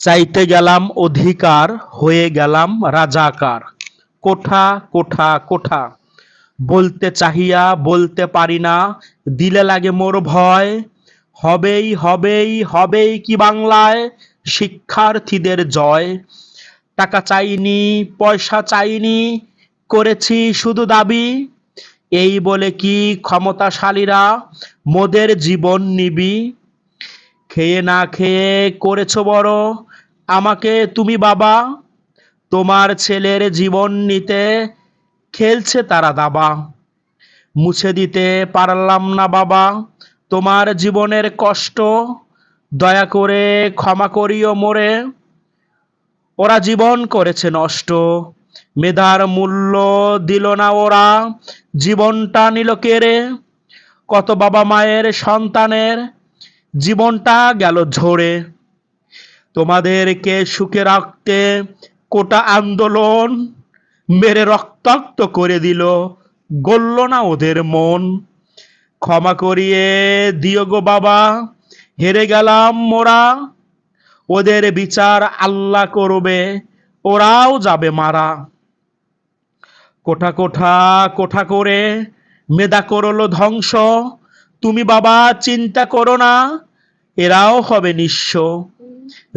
চাইতে গেলাম অধিকার, হয়ে গেলাম রাজাকার। কোঠা কোঠা কোঠা। বলতে চাহিয়া বলতে পারি না, দিলে লাগে মোর ভয়। হবেই হবেই হবেই কি বাংলায় শিক্ষার্থীদের জয়। টাকা চাইনি, পয়সা চাইনি, করেছি শুধু দাবি। এই বলে কি ক্ষমতাশালীরা মোদের জীবন নিবি? খেয়ে না খেয়ে করেছ বড় আমাকে তুমি বাবা, তোমার ছেলের জীবন নিতে খেলছে তারা দাবা। মুছে দিতে পারলাম না বাবা, তোমার জীবনের কষ্ট। দয়া করে ক্ষমা করিও মোরে, ওরা জীবন করেছে নষ্ট। মেধার মূল্য দিল না ওরা, জীবনটা নিল কেড়ে কত বাবা মায়ের সন্তানের জীবনটা গেল ঝরে। তোমাদেরকে সুখে রাখতে কোটা আন্দোলন মেরে রক্তাক্ত করে দিল, গলল না ওদের মন। ক্ষমা করিয়ে দিও গো বাবা, হেরে গেলাম মোরা। ওদের বিচার আল্লাহ করবে, ওরাও যাবে মারা। কোঠা কোঠা কোঠা করে মেদা করল ধ্বংস, তুমি বাবা চিন্তা করো না, এরাও হবে নিঃস্ব।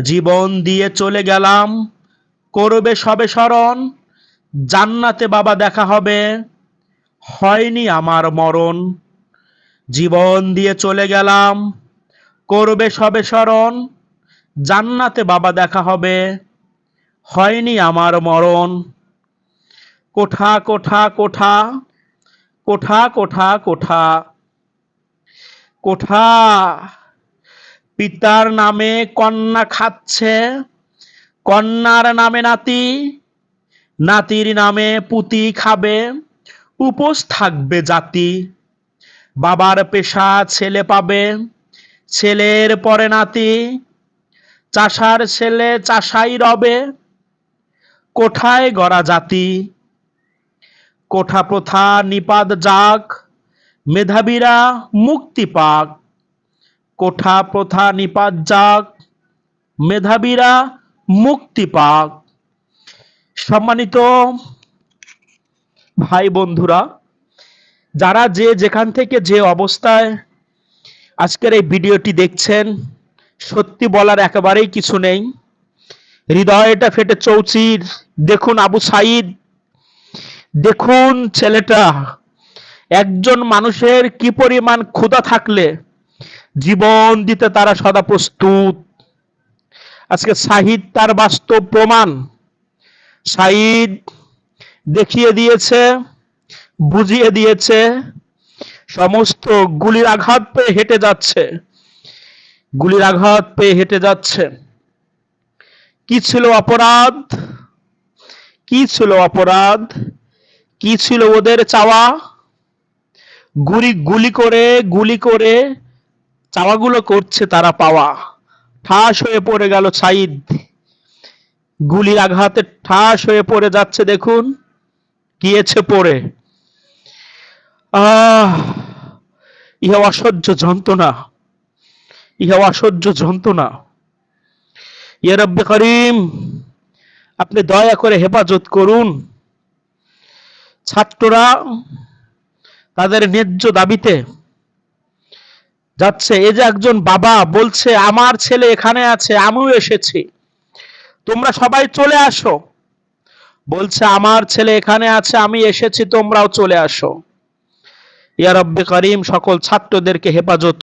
জীবন দিয়ে চলে গেলাম। করবে সবে স্মরণ। জান্নাতে বাবা দেখা হবে। হয়নি আমার মরণ। জীবন দিয়ে চলে গেলাম। করবে সবে স্মরণ। জান্নাতে বাবা দেখা হবে। হয়নি আমার মরণ। কোঠা কোঠা কোঠা কোঠা কোঠা কোঠা কোঠা। পিতার নামে কন্যা খাচ্ছে, কন্যার নামে নাতি, নাতির নামে পুতি খাবে, উপোস থাকবে জাতি। বাবার পেশা ছেলে পাবে, ছেলের পরে নাতি, চাষার ছেলে চাষাই রবে, কোঠায় গড়া জাতি। কোঠা প্রথা নিপাত যাক, মেধাবীরা মুক্তি পাক। কোঠা প্রথা নিপাত যাক মেধাবীরা মুক্তি পাক। সম্মানিত ভাই বন্ধুরা, যারা যে যেখান থেকে যে অবস্থায় আজকের এই ভিডিওটি দেখছেন, সত্যি বলার একেবারেই কিছু নেই। হৃদয়টা ফেটে চৌচির। দেখুন আবু সাইদ দেখুন ছেলেটা, একজন মানুষের কি পরিমাণ ক্ষুধা থাকলে জীবন দিতে তারা সদা প্রস্তুত। আজকে সাহিদ তার বাস্তব প্রমাণ। সাইদ দেখিয়ে দিয়েছে, বুঝিয়ে দিয়েছে, সমস্ত গুলির আঘাত পেয়ে হেঁটে যাচ্ছে। গুলির আঘাত পেয়ে হেঁটে যাচ্ছে। কি ছিল অপরাধ? কি ছিল অপরাধ? কি ছিল ওদের চাওয়া? গুলি গুলি করে গুলি করে চাওয়াগুলো করছে তারা পাওয়া। ঠাস হয়ে পড়ে গেল সাইদ গুলির আঘাতে ঠাস হয়ে পড়ে যাচ্ছে, দেখুন। গিয়েছে পড়ে। আহ ইহা অসহ্য যন্ত্রণা। ইহা অসহ্য যন্ত্রণা। ইয়া রব্বে করিম, আপনি দয়া করে হেফাজত করুন। ছাত্ররা তাদের ন্যায্য দাবিতে যাচ্ছে এই যে একজন বাবা বলছে, আমার ছেলে এখানে আছে, আমিও এসেছি। তোমরা সবাই চলে আসো। বলছে, আমার ছেলে এখানে আছে, আমি এসেছি, তোমরাও চলে আসো। ইয়ারব্বে করিম, সকল ছাত্রদেরকে হেফাজত